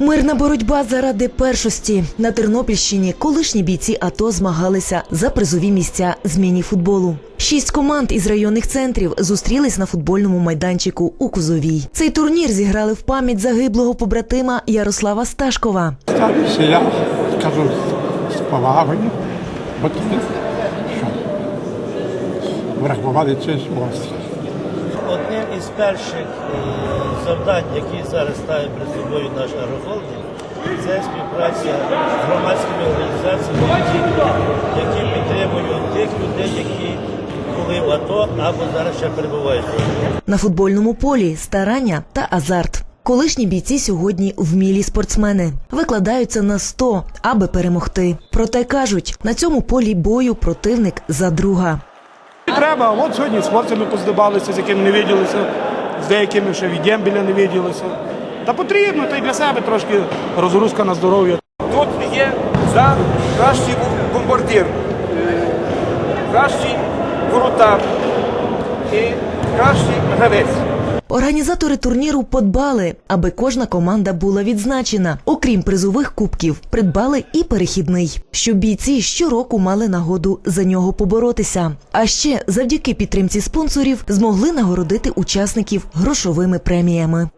Мирна боротьба заради першості на Тернопільщині. Колишні бійці АТО змагалися за призові місця з міні-футболу. Шість команд із районних центрів зустрілись на футбольному майданчику у Кузовій. Цей турнір зіграли в пам'ять загиблого побратима Ярослава Сташкова. Ставлюся я, скажу з повагою, бо? Врахували честь власті. Із перших е, завдань, які зараз ставить перед собою наш аерохолдинг, це співпраця з громадськими організаціями, які підтримують тих людей, які були в АТО або зараз ще перебувають. На футбольному полі старання та азарт. Колишні бійці сьогодні вмілі спортсмени викладаються на 100, аби перемогти. Проте кажуть, на цьому полі бою противник за друга. Треба, от сьогодні з хлопцями поздобалися, з якими не виділися, з деякими ще від Дембіля не виділися. Та потрібно, та й для себе трошки розгрузка на здоров'я. Тут є за кращий бомбардир, кращий воротар і кращий гравець. Організатори турніру подбали, аби кожна команда була відзначена. Окрім призових кубків, придбали і перехідний, щоб бійці щороку мали нагоду за нього поборотися. А ще завдяки підтримці спонсорів змогли нагородити учасників грошовими преміями.